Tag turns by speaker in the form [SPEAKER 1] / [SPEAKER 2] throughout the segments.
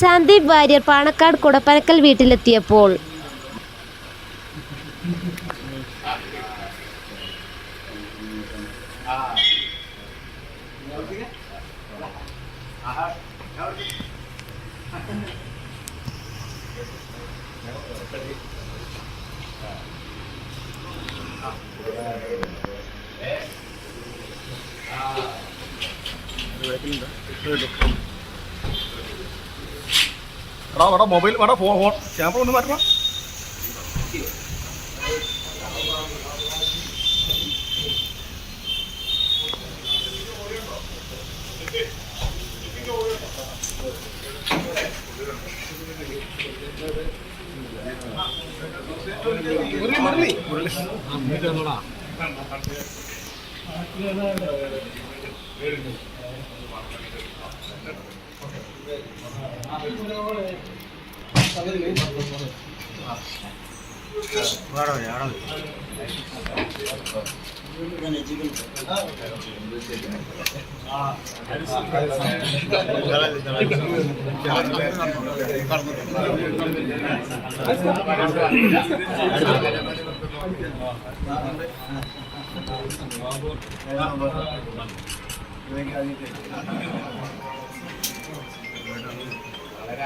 [SPEAKER 1] സന്ദീപ് വാര്യർ പാണക്കാട് കുടപ്പനക്കൽ വീട്ടിലെത്തിയപ്പോൾ
[SPEAKER 2] എടാ വേടാ മൊബൈൽ എടാ ഫോൺ ഫോൺ. ക്യാമറ ഒന്ന് മാറ്റണം.
[SPEAKER 3] പാണക്കാടെത്തി നമ്മളെ കാണാൻ ആദ്യം തുടങ്ങാനാണോ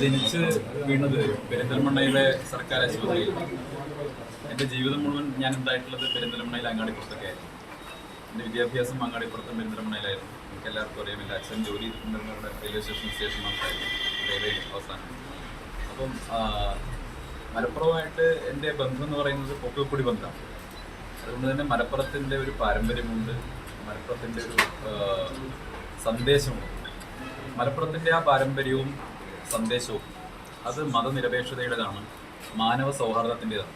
[SPEAKER 4] ജനിച്ച് വീണത് പെരിന്തൽമണ്ണയിലെ സർക്കാർ ആശുപത്രിയിൽ. എന്റെ ജീവിതം മുഴുവൻ ഞാൻ ഉണ്ടായിട്ടുള്ളത് പെരിന്തൽമണ്ണയിൽ അങ്ങാടിപ്പുറത്തൊക്കെയായിരുന്നു എന്റെ വിദ്യാഭ്യാസം അങ്ങാടിപ്പുറത്തും പെരിന്തൽമണ്ണയിലായിരുന്നു. എനിക്ക് എല്ലാവർക്കും അറിയാമില്ല അച്ഛൻ ജോലി റെയിൽവേ സ്റ്റേഷൻ സ്റ്റേഷൻ മാത്രമായിരുന്നു. റെയിൽവേ അവസാനം. അപ്പം മലപ്പുറമായിട്ട് എന്റെ ബന്ധം എന്ന് പറയുന്നത് പൊക്കക്കുടി ബന്ധമാണ് അതുകൊണ്ട് തന്നെ മലപ്പുറത്തിന്റെ ഒരു പാരമ്പര്യമുണ്ട് മലപ്പുറത്തിന്റെ ഒരു സന്ദേശമുണ്ട്. മലപ്പുറത്തിന്റെ ആ പാരമ്പര്യവും സന്ദേശവും അത് മതനിരപേക്ഷതയുടേതാണ് മാനവ സൗഹാർദ്ദത്തിന്റെതാണ്.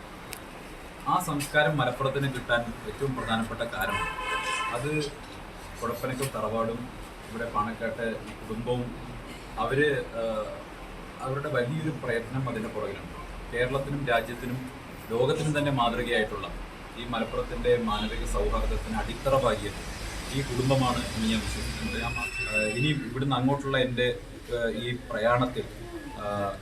[SPEAKER 4] ആ സംസ്കാരം മലപ്പുറത്തിന് കിട്ടാൻ ഏറ്റവും പ്രധാനപ്പെട്ട കാരണം അത് കുഴപ്പനക്കും തറവാടും ഇവിടെ പാണക്കാട്ടെ കുടുംബവും അവർ അവരുടെ വലിയൊരു പ്രയത്നം അതിന്റെ പുറകിലാണ് കേരളത്തിനും രാജ്യത്തിനും ലോകത്തിനും തന്നെ മാതൃകയായിട്ടുള്ള ഈ മലപ്പുറത്തിന്റെ മാനവിക സൗഹാർദ്ദത്തിന് അടിത്തറ പാകിയത് ഈ കുടുംബമാണ് എന്ന് ഞാൻ വിശ്വസിക്കുന്നത്. ഇനി ഇവിടുന്ന് അങ്ങോട്ടുള്ള എന്റെ ഈ പ്രയാണത്തിൽ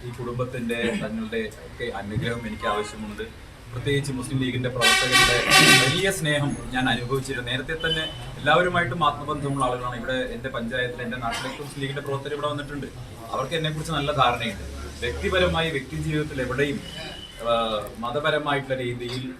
[SPEAKER 4] ഈ കുടുംബത്തിന്റെ തങ്ങളുടെ ഒക്കെ അനുഗ്രഹം എനിക്ക് ആവശ്യമുണ്ട്. പ്രത്യേകിച്ച് മുസ്ലിം ലീഗിന്റെ പ്രവർത്തകരുടെ വലിയ സ്നേഹം ഞാൻ അനുഭവിച്ചിരുന്നു. നേരത്തെ തന്നെ എല്ലാവരുമായിട്ടും ആത്മബന്ധമുള്ള ആളുകളാണ് ഇവിടെ എന്റെ പഞ്ചായത്തിൽ എന്റെ നാട്ടിലേക്ക് മുസ്ലിം ലീഗിന്റെ പ്രവർത്തകർ ഇവിടെ വന്നിട്ടുണ്ട്. അവർക്ക് എന്നെക്കുറിച്ച് നല്ല ധാരണയുണ്ട്. വ്യക്തിപരമായി വ്യക്തി ജീവിതത്തിൽ എവിടെയും മതപരമായിട്ടുള്ള രീതിയിൽ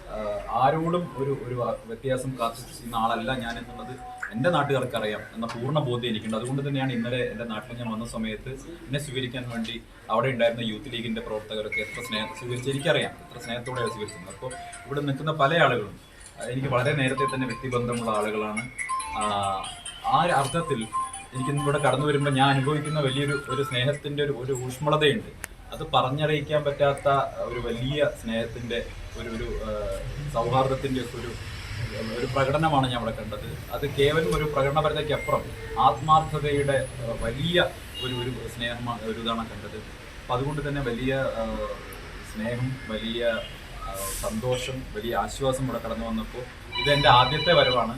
[SPEAKER 4] ആരോടും ഒരു ഒരു വ്യത്യാസം കാത്തു ചെയ്യുന്ന ആളല്ല ഞാൻ എന്നുള്ളത് എന്റെ നാട്ടുകാർക്ക് അറിയാം എന്ന പൂർണ ബോധ്യം എനിക്കുണ്ട്. അതുകൊണ്ട് തന്നെയാണ് ഇന്നലെ എന്റെ നാട്ടിൽ ഞാൻ വന്ന സമയത്ത് എന്നെ സ്വീകരിക്കാൻ വേണ്ടി അവിടെ ഉണ്ടായിരുന്ന യൂത്ത് ലീഗിന്റെ പ്രവർത്തകരൊക്കെ എത്ര സ്നേഹം സ്വീകരിച്ച് എനിക്കറിയാം എത്ര സ്നേഹത്തോടെയാണ് സ്വീകരിച്ചത് അപ്പോൾ ഇവിടെ നിൽക്കുന്ന പല ആളുകളും എനിക്ക് വളരെ നേരത്തെ തന്നെ വ്യക്തിബന്ധമുള്ള ആളുകളാണ്. ആ, അർത്ഥത്തിൽ എനിക്ക് ഇവിടെ കടന്നു വരുമ്പോൾ ഞാൻ അനുഭവിക്കുന്ന വലിയൊരു ഒരു സ്നേഹത്തിന്റെ ഒരു ഒരു ഊഷ്മളതയുണ്ട്. അത് പറഞ്ഞറിയിക്കാൻ പറ്റാത്ത ഒരു വലിയ സ്നേഹത്തിന്റെ ഒരു ഒരു സൗഹാർദ്ദത്തിന്റെ ഒക്കെ ഒരു ഒരു പ്രകടനമാണ് ഞാൻ അവിടെ കണ്ടത്. അത് കേവലം ഒരു പ്രകടനപരതയ്ക്കപ്പുറം ആത്മാർത്ഥതയുടെ വലിയ ഒരു ഒരു സ്നേഹമാണ് ഒരു ഇതാണ് കണ്ടത്. അപ്പം അതുകൊണ്ട് തന്നെ വലിയ സ്നേഹം വലിയ സന്തോഷം വലിയ ആശ്വാസം ഇവിടെ കടന്നു വന്നപ്പോൾ ഇത് എന്റെ ആദ്യത്തെ വരവാണ്.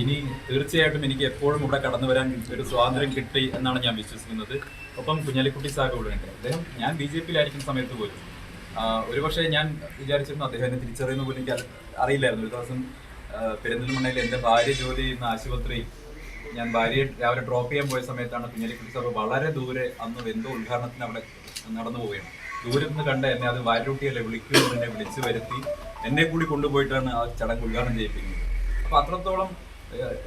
[SPEAKER 4] ഇനി തീർച്ചയായിട്ടും എനിക്ക് എപ്പോഴും ഇവിടെ കടന്നു വരാൻ ഒരു സ്വാതന്ത്ര്യം കിട്ടി എന്നാണ് ഞാൻ വിശ്വസിക്കുന്നത്. ഒപ്പം കുഞ്ഞാലിക്കുട്ടി സാഹ ഇവിടെ ഉണ്ട്. അദ്ദേഹം ഞാൻ ബി ജെ പിയിലായിരിക്കുന്ന സമയത്ത് ആ, ഒരുപക്ഷെ ഞാൻ വിചാരിച്ചിരുന്നു അദ്ദേഹം തിരിച്ചറിയുന്ന പോലും എനിക്ക് അറി- അറിയില്ലായിരുന്നു. ഒരു ദിവസം പെരുന്തൽമണ്ണയിൽ എന്റെ ഭാര്യ ജോലി ചെയ്യുന്ന ആശുപത്രി ഞാൻ ഭാര്യയെ രാവിലെ ഡ്രോപ്പ് ചെയ്യാൻ പോയ സമയത്താണ് കുഞ്ഞാലിക്കുട്ടി സാഹ് വളരെ ദൂരെ അന്ന് എന്തോ ഉദ്ഘാടനത്തിന് അവിടെ നടന്നു പോവുകയാണ്. ദൂരെ നിന്ന് കണ്ട എന്നെ അത് വാരൂട്ടിയല്ലേ വിളിക്കുമെന്ന് എന്നെ വിളിച്ചു വരുത്തി എന്നെ കൂടി കൊണ്ടുപോയിട്ടാണ് ആ ചടങ്ങ് ഉദ്ഘാടനം ചെയ്യിപ്പിക്കുന്നത്. അപ്പൊ അത്രത്തോളം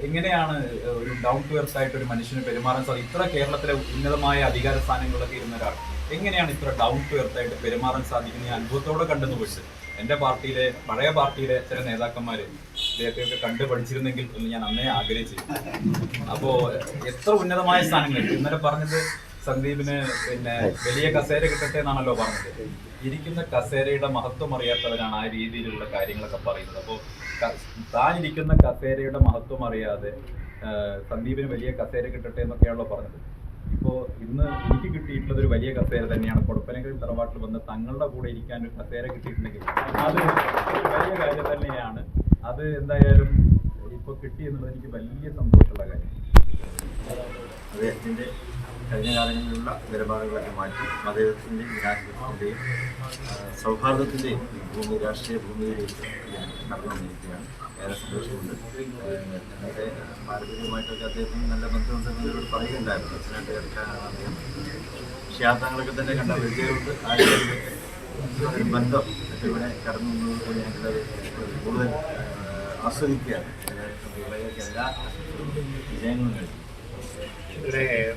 [SPEAKER 4] എങ്ങനെയാണ് ഒരു ഡൗൺ ടു എർത്ത് ആയിട്ട് ഒരു മനുഷ്യന് പെരുമാറാൻ സാധിക്കും? ഇത്ര കേരളത്തിലെ ഉന്നതമായ അധികാര സ്ഥാനങ്ങളിലൊക്കെ ഇരുന്ന ഒരാൾ എങ്ങനെയാണ് ഇത്ര ഡൗൺ ടു എർത്ത് ആയിട്ട് പെരുമാറാൻ സാധിക്കുന്ന അനുഭവത്തോടെ കണ്ടെന്ന് പോയിട്ട് എന്റെ പാർട്ടിയിലെ പഴയ പാർട്ടിയിലെ ചില നേതാക്കന്മാര് ഇദ്ദേഹത്തെയൊക്കെ കണ്ടു പഠിച്ചിരുന്നെങ്കിൽ എന്ന് ഞാൻ അന്നേ ആഗ്രഹിച്ചു അപ്പോൾ എത്ര ഉന്നതമായ സ്ഥാനങ്ങളിൽ ഇന്നലെ പറഞ്ഞത് സന്ദീപിന് പിന്നെ വലിയ കസേര കിട്ടട്ടെ എന്നാണല്ലോ പറഞ്ഞത്. ഇരിക്കുന്ന കസേരയുടെ മഹത്വം അറിയാത്തവരാണ് ആ രീതിയിലുള്ള കാര്യങ്ങളൊക്കെ പറയുന്നത്. അപ്പോൾ താൻ ഇരിക്കുന്ന കസേരയുടെ മഹത്വം അറിയാതെ സന്ദീപിന് വലിയ കസേര കിട്ടട്ടെ എന്നൊക്കെയാണല്ലോ പറഞ്ഞത്. ഇപ്പോൾ ഇന്ന് എനിക്ക് കിട്ടിയിട്ടുള്ളത് ഒരു വലിയ കസേര തന്നെയാണ്. കൊടുപ്പനക്കൽ തറവാട്ടിൽ വന്ന് തങ്ങളുടെ കൂടെ ഇരിക്കാൻ ഒരു കസേര കിട്ടിയിട്ടുണ്ടെങ്കിൽ അത് വലിയ കാര്യം തന്നെയാണ്. അത് എന്തായാലും ഇപ്പോൾ കിട്ടി എന്നുള്ളത് എനിക്ക് വലിയ സന്തോഷമുള്ള കാര്യം.
[SPEAKER 5] അദ്ദേഹത്തിന്റെ കഴിഞ്ഞ കാലങ്ങളിലുള്ള നിലപാടുകളൊക്കെ മാറ്റി മതത്തിന്റെയും രാഷ്ട്രീയത്തിന്റെയും സൗഹാർദ്ദത്തിന്റെയും ഭൂമി രാഷ്ട്രീയ ഭൂമിയിലേക്ക് നടന്നു വന്നിരിക്കുകയാണ് ഏറെ സന്തോഷമുണ്ട്. ഞങ്ങളുടെ പാരമ്പര്യമായിട്ടൊക്കെ അദ്ദേഹത്തിന് നല്ല ബന്ധമുണ്ടെന്ന് ഇവരോട് പറയുകയുണ്ടായിരുന്നു. അച്ഛനായിട്ട് കേൾക്കാനാണ് അദ്ദേഹം. ക്ഷേത്രങ്ങളൊക്കെ തന്നെ കണ്ട വിജയമുണ്ട്. ആ ബന്ധം ഒക്കെ ഇവിടെ കടന്നു വന്നതുകൊണ്ട് ഞങ്ങളത് കൂടുതൽ ആസ്വദിക്കുകയാണ്. എല്ലാ വിജയങ്ങളും കഴിഞ്ഞു
[SPEAKER 6] ഇവിടെ ഏഹ്,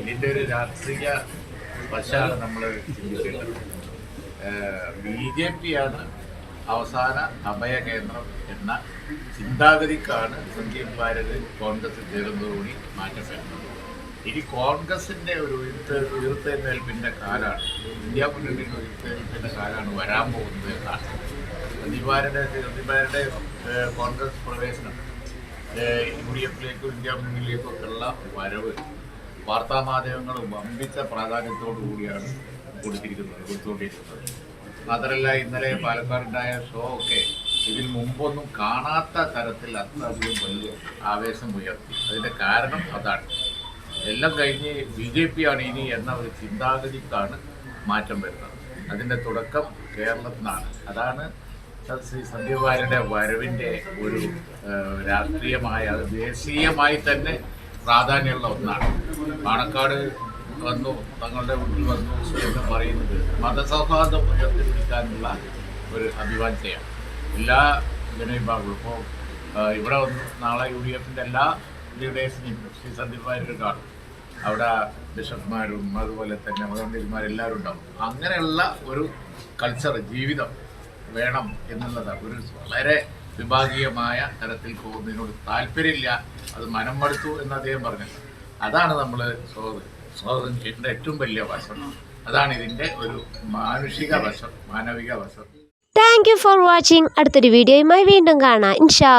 [SPEAKER 6] ഇതിന്റെ ഒരു രാഷ്ട്രീയ വശമാണ് നമ്മൾ ബി ജെ പി ആണ് അവസാന അഭയ കേന്ദ്രം എന്ന ചിന്താഗതിക്കാണ് സഞ്ജീവ് ഭാരത് കോൺഗ്രസ് ചേരുന്നതുകൂടി മാറ്റം വരുന്നത്. ഇനി കോൺഗ്രസിന്റെ ഒരു ഉയർത്ത് ഉയർത്തെഴുന്നേൽപ്പിന്റെ കാലാണ് ഇന്ത്യ മുന്നണിയുടെ ഉയർത്തെഴുന്നേൽപ്പിന്റെ കാലാണ് വരാൻ പോകുന്നത് എന്നാണ്. സഞ്ജീവ് ഭാരത് സഞ്ജീവ് ഭാരത് കോൺഗ്രസ് പ്രവേശനം. യു ഡി എഫിലേക്കും ഇന്ത്യ മുന്നണിയിലേക്കും ഒക്കെയുള്ള വരവ് വാർത്താമാധ്യമങ്ങൾ വമ്പിച്ച പ്രാധാന്യത്തോടു കൂടിയാണ് കൊടുത്തിരിക്കുന്നത് കൊടുത്തുകൊണ്ടിരിക്കുന്നത്. മാത്രമല്ല ഇന്നലെ പാലക്കാടുണ്ടായ ഷോ ഒക്കെ ഇതിന് മുമ്പൊന്നും കാണാത്ത തരത്തിൽ അത്രയധികം വലിയ ആവേശം ഉയർത്തി. അതിന്റെ കാരണം അതാണ്. എല്ലാം കഴിഞ്ഞ് ബി ജെ പി ആണ് ഇനി എന്ന ഒരു ചിന്താഗതിക്കാണ് മാറ്റം വരുന്നത്. അതിന്റെ തുടക്കം കേരളത്തിനാണ്. അതാണ് ശ്രീ സന്ധ്യവാരുടെ വരവിന്റെ ഒരു രാഷ്ട്രീയമായ അത് ദേശീയമായി തന്നെ പ്രാധാന്യമുള്ള ഒന്നാണ്. പാണക്കാട് വന്നു തങ്ങളുടെ വീട്ടിൽ വന്നു എന്ന് പറയുന്നത് മതസൗഹാർദ്ദം ഉയർത്തിപ്പിടിക്കാനുള്ള ഒരു അഭിവാഞ്ചയാണ് എല്ലാ ജനവിഭാഗങ്ങളും ഇപ്പോൾ ഇവിടെ വന്നു നാളെ യു ഡി എഫിന്റെ എല്ലാ ലീഡേഴ്സിനെയും ശ്രീ സന്ദീപ് വാര്യർ കാണും. അവിടെ ബിഷപ്പ്മാരും അതുപോലെ തന്നെ മതമന്ത്രിമാരെല്ലാവരും ഉണ്ടാവും. അങ്ങനെയുള്ള ഒരു കൾച്ചർ ജീവിതം വേണം എന്നുള്ളത് ഒരു വളരെ വിഭാഗീയമായ തരത്തിൽ പോകുന്നതിനോട് താല്പര്യമില്ല. അത് മനം മടുത്തു എന്ന് അദ്ദേഹം പറഞ്ഞു അതാണ് നമ്മൾ സ്വാതന്ത്ര്യം സ്വാതന്ത്ര്യത്തിന്റെ ഏറ്റവും വലിയ വശം. അതാണ് ഇതിന്റെ ഒരു മാനുഷിക വശം മാനവിക വശം.
[SPEAKER 1] താങ്ക് യു ഫോർ വാച്ചിങ് അടുത്തൊരു വീഡിയോയുമായി വീണ്ടും കാണാം. ഇൻഷാ